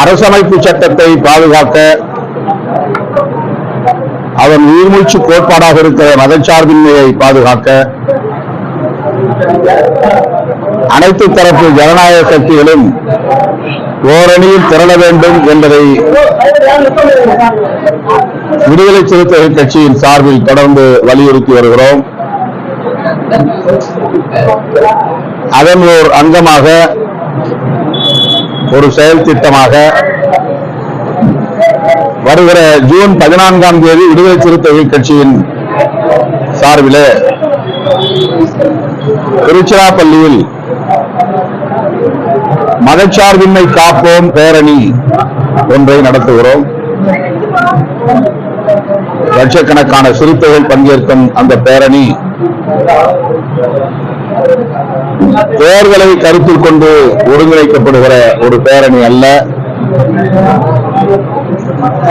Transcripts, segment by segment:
அரசமைப்பு சட்டத்தை பாதுகாக்க அதன் உயிர்மூச்சு கோட்பாடாக இருக்கிற மதச்சார்பின்மையை பாதுகாக்க அனைத்து தரப்பு ஜனநாயக சக்திகளும் ஓரணியில் திரள வேண்டும் என்பதை விடுதலை சிறுத்தைகள் கட்சியின் சார்பில் தொடர்ந்து வலியுறுத்தி வருகிறோம். அதன் ஓர் அங்கமாக ஒரு செயல் திட்டமாக வருகிற ஜூன் பதினான்காம் தேதி விடுதலை சிறுத்தைகள் கட்சியின் சார்பிலே திருச்சிராப்பள்ளியில் மதச்சார்பின்மை காப்போம் பேரணி ஒன்றை நடத்துகிறோம். லட்சக்கணக்கான சிறுத்தைகள் பங்கேற்கும் அந்த பேரணி. தேர்தலை கருத்தில் கொண்டு ஒருங்கிணைக்கப்படுகிற ஒரு பேரணி அல்ல.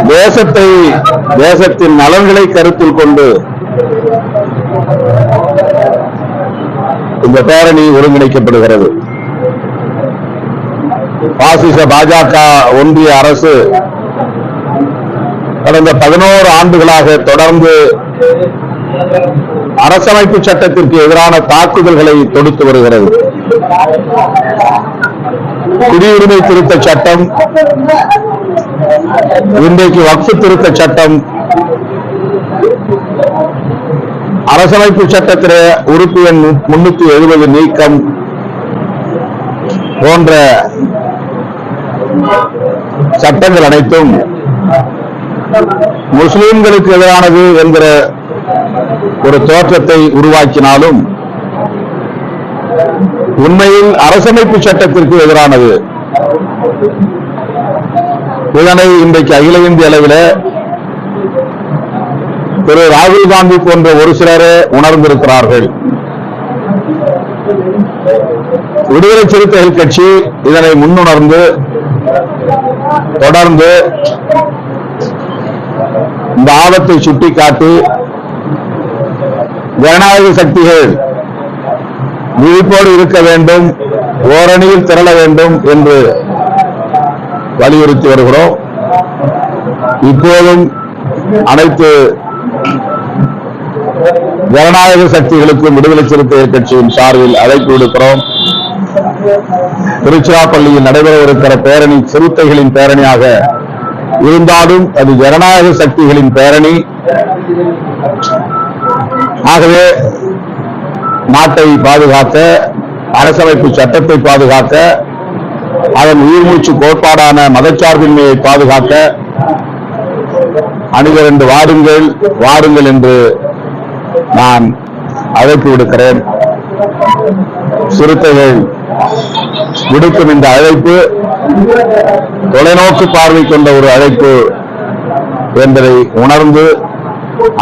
தேசத்தை தேசத்தின் நலன்களை கருத்தில் கொண்டு இந்த பேரணி ஒருங்கிணைக்கப்படுகிறது. பாசிச பாஜக ஒன்றிய அரசு கடந்த பதினோரு ஆண்டுகளாக தொடர்ந்து அரசமைப்பு சட்டத்திற்கு எதிரான தாக்குதல்களை தொடுத்து வருகிறது. குடியுரிமை திருத்த சட்டம் இன்றைக்கு வக்ஃபு திருத்த சட்டம் அரசமைப்பு சட்டத்திலே உறுப்பு எண் முன்னூத்தி எழுபது நீக்கம் போன்ற சட்டங்கள் அனைத்தும் முஸ்லிம்களுக்கு எதிரானது என்கிற ஒரு தோற்றத்தை உருவாக்கினாலும் உண்மையில் அரசமைப்பு சட்டத்திற்கு எதிரானது. இதனை இன்றைக்கு அகில இந்திய அளவில் திரு ராகுல் காந்தி போன்ற ஒரு சிலரே உணர்ந்திருக்கிறார்கள். விடுதலை சிறுத்தைகள் கட்சி இதனை முன்னுணர்ந்து தொடர்ந்து இந்த ஆபத்தை சுட்டிக்காட்டி ஜனநாயக சக்திகள் விழிப்போடு இருக்க வேண்டும் ஓரணியில் திரள வேண்டும் என்று வலியுறுத்தி வருகிறோம். இப்போதும் அனைத்து ஜனநாயக சக்திகளுக்கும் விடுதலை சிறுத்தைகள் கட்சியின் சார்பில் அழைப்பு விடுக்கிறோம். திருச்சிராப்பள்ளியில் நடைபெறவிருக்கிற பேரணி சிறுத்தைகளின் பேரணியாக இருந்தாலும் அது ஜனநாயக சக்திகளின் பேரணி. ஆகவே நாட்டை பாதுகாக்க அரசமைப்பு சட்டத்தை பாதுகாக்க அதன் உயிர்மூச்சு கோட்பாடான மதச்சார்பின்மையை பாதுகாக்க அணிகரண்டு வாருங்கள் வாருங்கள் என்று நான் அழைப்பு விடுக்கிறேன். சிறுத்தைகள் விடுக்கும் இந்த அழைப்பு தொலைநோக்கு பார்வை கொண்ட ஒரு அழைப்பு என்பதை உணர்ந்து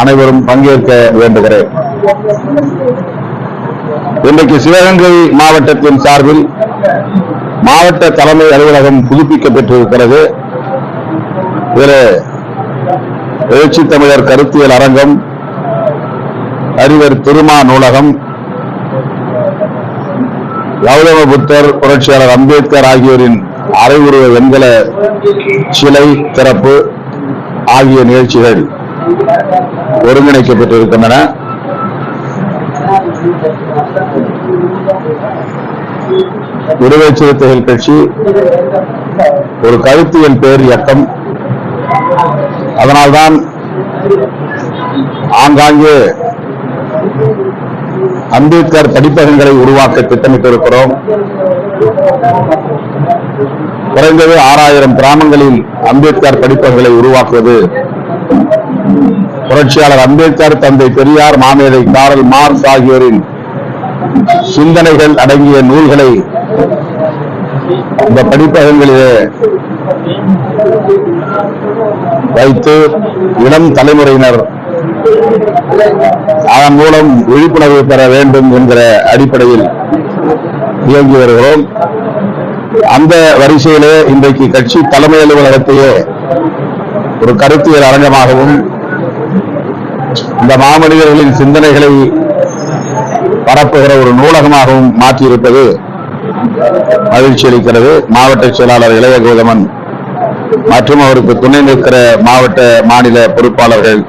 அனைவரும் பங்கேற்க வேண்டுகிறேன். இன்றைக்கு சிவகங்கை மாவட்டத்தின் சார்பில் மாவட்ட தலைமை அலுவலகம் புதுப்பிக்கப்பட்டிருக்கிறது. இதில் எழுச்சி தமிழர் கருத்தியல் அரங்கம் அறிவர் திருமா நூலகம் கௌதம புத்தர் புரட்சியாளர் அம்பேத்கர் ஆகியோரின் அரைவுருவ வெண்கல சிலை திறப்பு ஆகிய நிகழ்ச்சிகள். ஒருங்கிணைக்கப்பட்டிருக்கின்றன. விடுதலை சிறுத்தைகள் கட்சி ஒரு கருத்தியல் பேர் இயக்கம். அதனால்தான் ஆங்காங்கே அம்பேத்கர் படிப்பகங்களை உருவாக்க திட்டமிட்டிருக்கிறோம். குறைந்தது ஆறாயிரம் கிராமங்களில் அம்பேத்கர் படிப்பகங்களை உருவாக்குவது புரட்சியாளர் அம்பேத்கர் தந்தை பெரியார் மாமேதை காரல் மார்க்ஸ் ஆகியோரின் சிந்தனைகள் அடங்கிய நூல்களை இந்த படிப்பகங்களிலே வைத்து இளம் தலைமுறையினர் அதன் மூலம் விழிப்புணர்வு பெற வேண்டும் என்கிற அடிப்படையில் இயங்கி வருகிறோம். அந்த வரிசையிலே இன்றைக்கு கட்சி தலைமை அலுவலகத்தையே ஒரு கருத்தியல் அரங்கமாகவும் இந்த மாமனிதர்களின் சிந்தனைகளை பரப்புகிற ஒரு நூலகமாகவும் மாற்றியிருப்பது மகிழ்ச்சி அளிக்கிறது. மாவட்ட செயலாளர் இளைய கோதமன் மற்றும் அவருக்கு துணை நிற்கிற மாவட்ட மாநில பொறுப்பாளர்கள்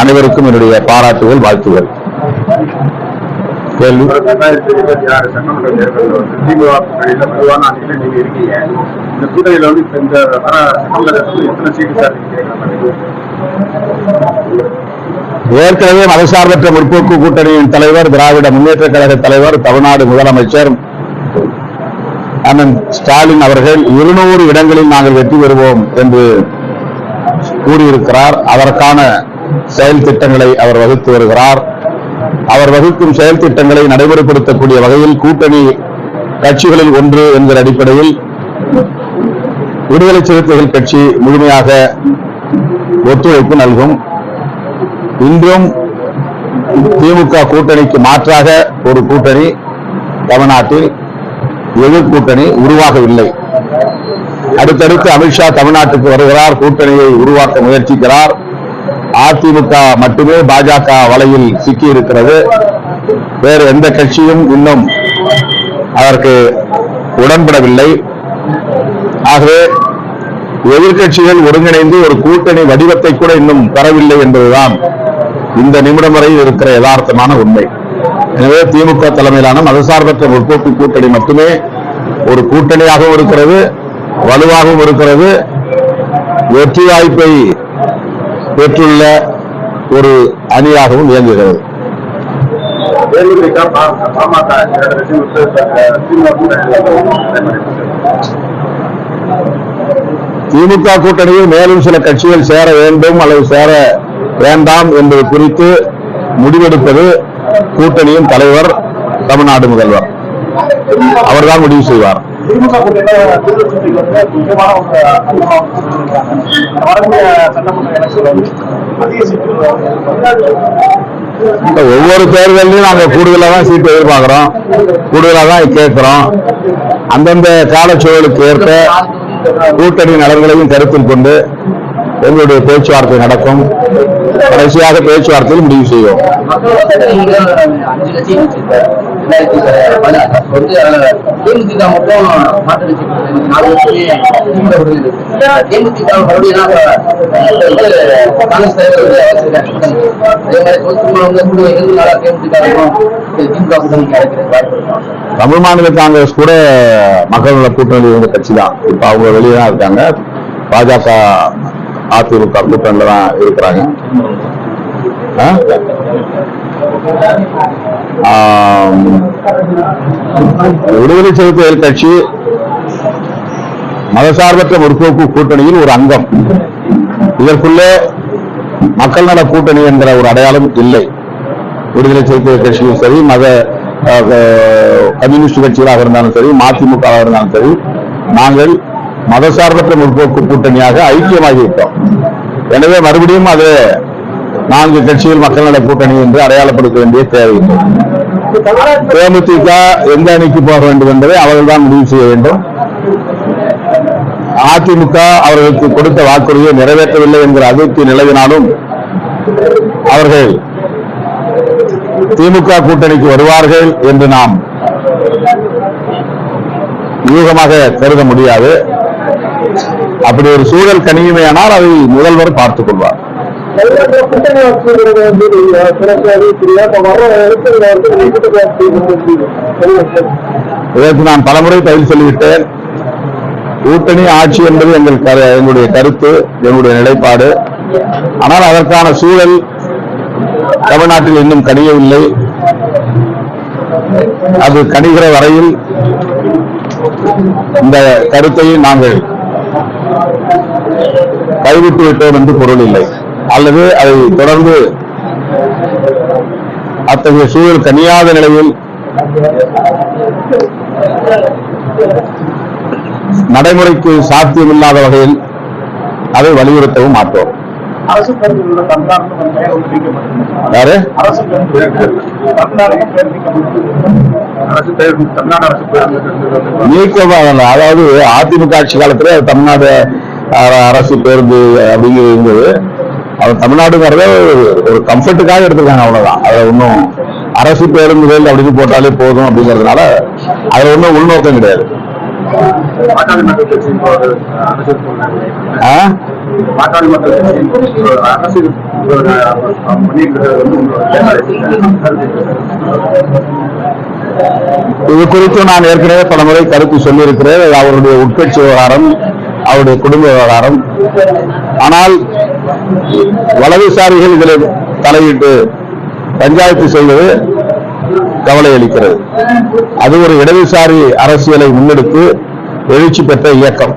அனைவருக்கும் என்னுடைய பாராட்டுகள் வாழ்த்துகள். கேள்வி? வந்து இந்த ஏற்கனவே மதசார்பற்ற முற்போக்கு கூட்டணியின் தலைவர் திராவிட முன்னேற்ற கழக தலைவர் தமிழ்நாடு முதலமைச்சர் அண்ணன் ஸ்டாலின் அவர்கள் இருநூறு இடங்களில் நாங்கள் வெற்றி பெறுவோம் என்று கூறியிருக்கிறார். அதற்கான செயல் திட்டங்களை அவர் வகுத்து வருகிறார். அவர் வகுக்கும் செயல் திட்டங்களை நடைமுறைப்படுத்தக்கூடிய வகையில் கூட்டணி கட்சிகளில் ஒன்று என்கிற அடிப்படையில் விடுதலை சிறுத்தைகள் கட்சி முழுமையாக ஒத்துழைப்பு நல்கும். இன்றும் திமுக கூட்டணிக்கு மாற்றாக ஒரு கூட்டணி தமிழ்நாட்டில் எதிர் கூட்டணி உருவாகவில்லை. அடுத்தடுத்து அமித்ஷா தமிழ்நாட்டுக்கு வருகிறார் கூட்டணியை உருவாக்க முயற்சிக்கிறார். அதிமுக மட்டுமே பாஜக வலையில் சிக்கி இருக்கிறது வேறு எந்த கட்சியும் இன்னும் அதற்கு உடன்படவில்லை. ஆகவே எதிர்கட்சிகள் ஒருங்கிணைந்து ஒரு கூட்டணி வடிவத்தை கூட இன்னும் பெறவில்லை என்பதுதான் இந்த நிமிடம் வரை இருக்கிற யதார்த்தமான உண்மை. எனவே திமுக தலைமையிலான மதசார்பற்ற முற்போக்கு கூட்டணி மட்டுமே ஒரு கூட்டணியாகவும் இருக்கிறது வலுவாகவும் இருக்கிறது. வெற்றி வாய்ப்பை பெற்றுள்ள ஒரு அணியாகவும் இயங்குகிறது. திமுக கூட்டணியில் மேலும் சில கட்சிகள் சேர வேண்டும் அல்லது சேர வேண்டாம் என்பது குறித்து முடிவெடுப்பது கூட்டணியின் தலைவர் தமிழ்நாடு முதல்வர். அவர்தான் முடிவு செய்வார். ஒவ்வொரு தேர்தலையும் நாங்க கூடுதலா தான் சீட்டு எதிர்பார்க்கிறோம். கூடுதலா தான் கேட்கிறோம். அந்தந்த காலச்சூழலுக்கு ஏற்ப கூட்டணி நலன்களையும் கருத்தில் கொண்டு எங்களுடைய பேச்சுவார்த்தை நடக்கும். கடைசியாக பேச்சுவார்த்தையில் முடிவு செய்வோம். தமிழ் மாநில காங்கிரஸ் கூட மக்களோட கூட்டணி இருந்த கட்சி தான் இப்ப அவங்க வெளியே தான் இருக்காங்க. பாஜக அதிமுக கூட்டணியில தான் இருக்கிறாங்க. விடுதலை சிறுத்தைகள் கட்சி மதசார்பற்ற முற்போக்கு கூட்டணியில் ஒரு அங்கம். இதற்குள்ளே மக்கள் நல கூட்டணி என்கிற ஒரு அடையாளம் இல்லை. விடுதலை சிறுத்தைகள் கட்சியும் சரி மத கம்யூனிஸ்ட் கட்சிகளாக இருந்தாலும் சரி மதிமுக இருந்தாலும் சரி நாங்கள் மதசார்பற்ற முற்போக்கு கூட்டணியாக ஐக்கியமாகிவிட்டோம். எனவே மறுபடியும் அது நான்கு கட்சிகள் மக்கள் நல கூட்டணி என்று அடையாளப்படுத்த வேண்டிய தேவையில்லை தேமுதிக எந்த அணிக்கு போக வேண்டும் என்பதை அவர்கள்தான் முடிவு செய்ய வேண்டும். அதிமுக அவர்களுக்கு கொடுத்த வாக்குறுதியை நிறைவேற்றவில்லை என்கிற அதிருப்தி நிலவினாலும் அவர்கள் திமுக கூட்டணிக்கு வருவார்கள் என்று நாம் யூகமாக கருத முடியாது. அப்படி ஒரு சூழல் கனியுமையானால் அதை முதல்வர் பார்த்துக் கொள்வார். இதற்கு நான் பலமுறை பதில் சொல்லிவிட்டேன். கூட்டணி ஆட்சி என்பது எங்கள் எங்களுடைய கருத்து எங்களுடைய நிலைப்பாடு. ஆனால் அதற்கான சூழல் தமிழ்நாட்டில் இன்னும் கணியவில்லை அது கணிகிற வரையில் இந்த கருத்தை நாங்கள் கைவிட்டு விட்டோம் என்று பொருள் இல்லை. அல்லது அதை தொடர்ந்து அத்தகைய சூழல் கனியாத நிலையில் நடைமுறைக்கு சாத்தியமில்லாத வகையில் அதை வலியுறுத்தவும் மாட்டோம். யாரு? அதாவது அதிமுக ஆட்சி காலத்துல தமிழ்நாடு அரசு பேருந்து அப்படிங்கிறது இருந்தது. அது தமிழ்நாடுங்கிறத ஒரு- ஒரு கம்ஃபர்ட்டுக்காக எடுத்துருக்காங்க அவ்வளவுதான். அதுல ஒன்றும் அரசு பேருந்துகள் அப்படின்னு போட்டாலே போதும் அப்படிங்கிறதுனால அதுல ஒன்றும் உள்நோக்கம் கிடையாது. பாட்டாளி மக்கள் இது குறித்து நான் ஏற்கனவே பலமுறை கருத்து சொல்லியிருக்கிறேன். அவருடைய உட்கட்சி விவகாரம் அவருடைய குடும்ப விவகாரம். ஆனால் வலதுசாரிகள் இதில் தலையிட்டு பஞ்சாயத்து செய்வது கவலை அளிக்கிறது. அது ஒரு இடதுசாரி அரசியலை முன்னெடுத்து எழுச்சி பெற்ற இயக்கம்.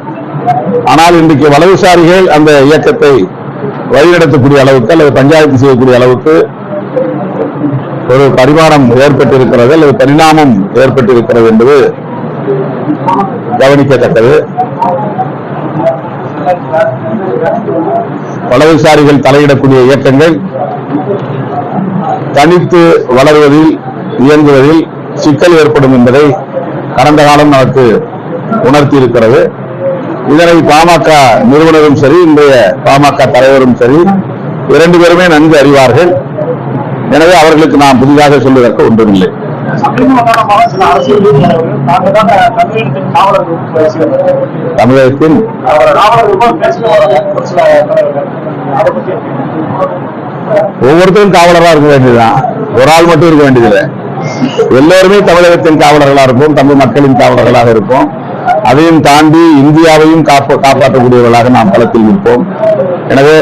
ஆனால் இன்றைக்கு வலதுசாரிகள் அந்த இயக்கத்தை வழிநடத்தக்கூடிய அளவுக்கு அல்லது பஞ்சாயத்து செய்யக்கூடிய அளவுக்கு ஒரு பரிமாணம் ஏற்பட்டிருக்கிறது அல்லது பரிணாமம் ஏற்பட்டிருக்கிறது என்பது கவனிக்கத்தக்கது. வலதுசாரிகள் தலையிடக்கூடிய இயக்கங்கள் தனித்து வளர்வதில் இயங்குவதில் சிக்கல் ஏற்படும் என்பதை கடந்த காலம் நமக்கு உணர்த்தி இருக்கிறது இதனை பாமக நிறுவனரும் சரி இன்றைய பாமக தலைவரும் சரி இரண்டு பேருமே நன்கு அறிவார்கள். எனவே அவர்களுக்கு நாம் புதிதாக சொல்வதற்கு ஒன்றுமில்லை. தமிழகத்தின் ஒவ்வொருத்தரும் காவலரா இருக்க வேண்டியதுதான். ஒரு ஆள் மட்டும் இருக்க வேண்டியதில்லை. எல்லோருமே தமிழகத்தின் காவலர்களா இருப்போம் தமிழ் மக்களின் காவலர்களாக இருப்போம். அதையும் தாண்டி இந்தியாவையும் காப்ப காப்பாற்றக்கூடியவர்களாக நாம் களத்தில் நிற்போம். எனவே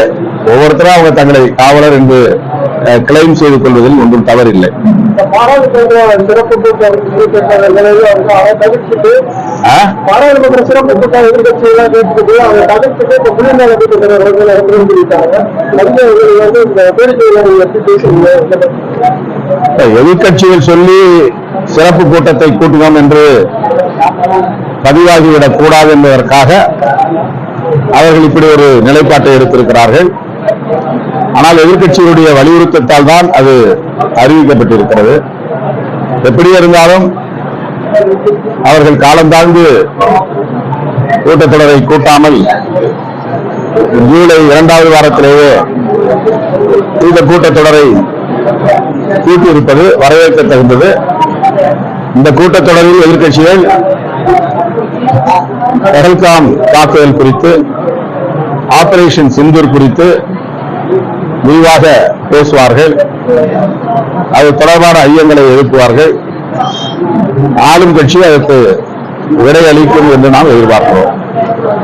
ஒவ்வொருத்தரும் அவங்க தங்களை காவலர் என்று கிளைம் செய்து கொள்வதில் ஒன்றும் தவறில்லை. பாராளுமன்ற சிறப்பு கூட்டம் எதிர்கட்சிகளை எதிர்கட்சியெல்லாம் கேட்டுட்டு அவங்க தவிர்த்துட்டு இப்ப பத்தி? எதிர்க்கட்சிகள் சொல்லி சிறப்பு கூட்டத்தை கூட்டுவோம் என்று பதிவாகிவிடக் கூடாது என்பதற்காக அவர்கள் இப்படி ஒரு நிலைப்பாட்டை எடுத்திருக்கிறார்கள். ஆனால் எதிர்க்கட்சிகளுடைய வலியுறுத்தத்தால் தான் அது அறிவிக்கப்பட்டிருக்கிறது. எப்படி இருந்தாலும் அவர்கள் காலந்தாழ்ந்து கூட்டத்தொடரை கூட்டாமல் ஜூலை இரண்டாவது வாரத்திலேயே இந்த கூட்டத்தொடரை கூட்டியிருப்பது வரவேற்க தகுந்தது இந்த கூட்டத்தொடரில் எதிர்கட்சிகள் பஹல்காம் தாக்குதல் குறித்து ஆபரேஷன் சிந்தூர் குறித்து விரிவாக பேசுவார்கள். அது தொடர்பான ஐயங்களை எழுப்புவார்கள். ஆளும் கட்சி அதற்கு விடையளிக்கும் என்று நாம் எதிர்பார்க்கிறோம்.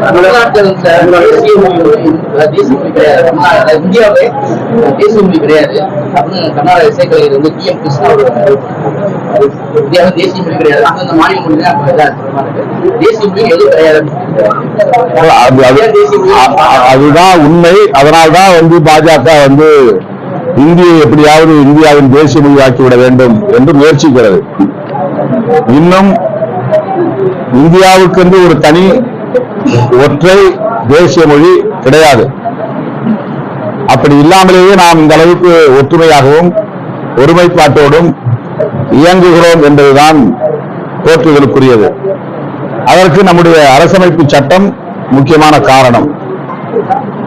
தமிழ்நாட்டில் இந்த தேசிய தேசிய மொழி கிடையாது. கர்நாடக இசைக்கலைஞர் வந்து டி எம். கிருஷ்ணா இந்தியாவில் தேசிய மொழி கிடையாது அந்தந்த மாநில மொழி தான். தேசிய மொழி எதுவும் கிடையாது. அதுதான் உண்மை. அதனால்தான் வந்து பாஜக வந்து இந்தியை எப்படியாவது இந்தியாவின் தேசிய மொழியாக்கி விட வேண்டும் என்று முயற்சிக்கிறது. இன்னும் இந்தியாவுக்கென்று ஒரு தனி ஒற்றை தேசிய மொழி கிடையாது. அப்படி இல்லாமலேயே நாம் இந்த அளவுக்கு ஒற்றுமையாகவும் ஒருமைப்பாட்டோடும் இயங்குகிறோம் என்பதுதான் போற்றுதலுக்குரியது. அதற்கு நம்முடைய அரசமைப்பு சட்டம் முக்கியமான காரணம்.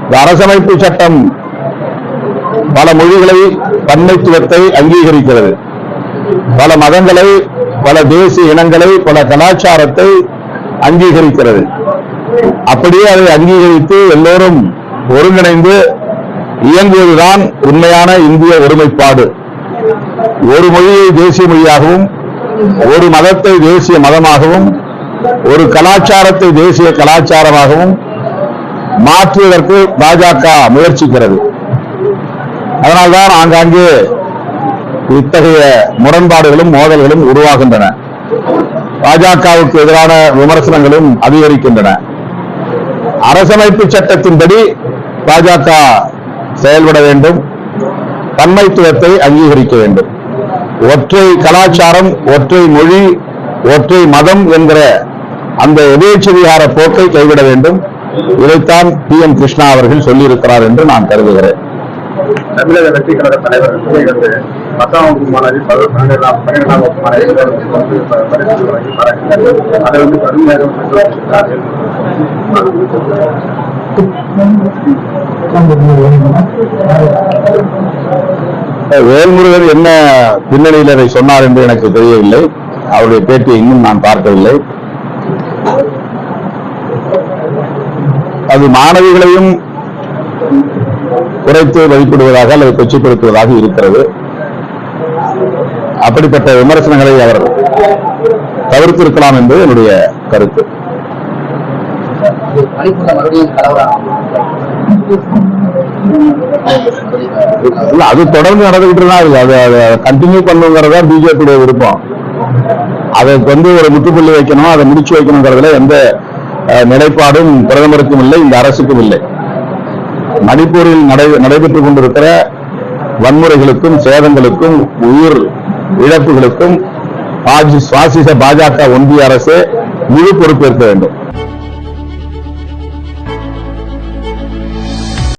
இந்த அரசமைப்பு சட்டம் பல மொழிகளை பன்மைத்துவத்தை அங்கீகரிக்கிறது. பல மதங்களை பல தேசிய இனங்களை பல கலாச்சாரத்தை அங்கீகரிக்கிறது. அப்படியே அதை அங்கீகரித்து எல்லோரும் ஒருங்கிணைந்து இயங்குவதுதான் உண்மையான இந்திய ஒருமைப்பாடு. ஒரு மொழியை தேசிய மொழியாகவும் ஒரு மதத்தை தேசிய மதமாகவும் ஒரு கலாச்சாரத்தை தேசிய கலாச்சாரமாகவும் மாற்றுவதற்கு பாஜக முயற்சிக்கிறது. அதனால்தான் ஆங்காங்கே இத்தகைய முரண்பாடுகளும் மோதல்களும் உருவாகின்றன. பாஜகவுக்கு எதிரான விமர்சனங்களும் அதிகரிக்கின்றன. அரசமைப்பு சட்டத்தின்படி பாஜக செயல்பட வேண்டும். தன்மைத்துவத்தை அங்கீகரிக்க வேண்டும். ஒற்றை கலாச்சாரம் ஒற்றை மொழி ஒற்றை மதம் என்கிற அந்த எதேச்சதிகார போக்கை கைவிட வேண்டும். இதைத்தான் பி எம் கிருஷ்ணா அவர்கள் சொல்லியிருக்கிறார் என்று நான் கருதுகிறேன். தமிழக வெற்றி கழக தலைவர் வந்து பத்தாம் வகுப்பு மாணவர்கள் பன்னிரெண்டாம் பன்னிரெண்டாம் வகுப்பு மாணவர்கள் வந்து பரிசு வழங்கி அதை வந்து கடுமையாக வேல்முருகன் என்ன பின்னணியில் அதை சொன்னார் என்று எனக்கு தெரியவில்லை. அவருடைய பேட்டியை இன்னும் நான் பார்க்கவில்லை. அது மாணவிகளையும் குறைத்து மதிப்பிடுவதாக அல்லது கொச்சைப்படுத்துவதாக இருக்கிறது. அப்படிப்பட்ட விமர்சனங்களை அவர் தவிர்த்திருக்கலாம் என்பது என்னுடைய கருத்து. இல்ல அது தொடர்ந்து நடந்துகிட்டு தான் இருக்கு அது அதை கண்டினியூ பண்ணுங்கிறதா பிஜேபியுடைய விருப்பம். அதற்கு வந்து ஒரு முற்றுப்புள்ளி வைக்கணும் அதை முடிச்சு வைக்கணுங்கிறதுல எந்த நிலைப்பாடும் பிரதமருக்கும் இல்லை இந்த அரசுக்கும் இல்லை. மணிப்பூரில் நடை நடைபெற்றுக் கொண்டிருக்கிற வன்முறைகளுக்கும் சேதங்களுக்கும் உயிர் இழப்புகளுக்கும் பாஜி- சுவாசிச பாஜக ஒன்றிய அரசு முழு பொறுப்பேற்க வேண்டும்.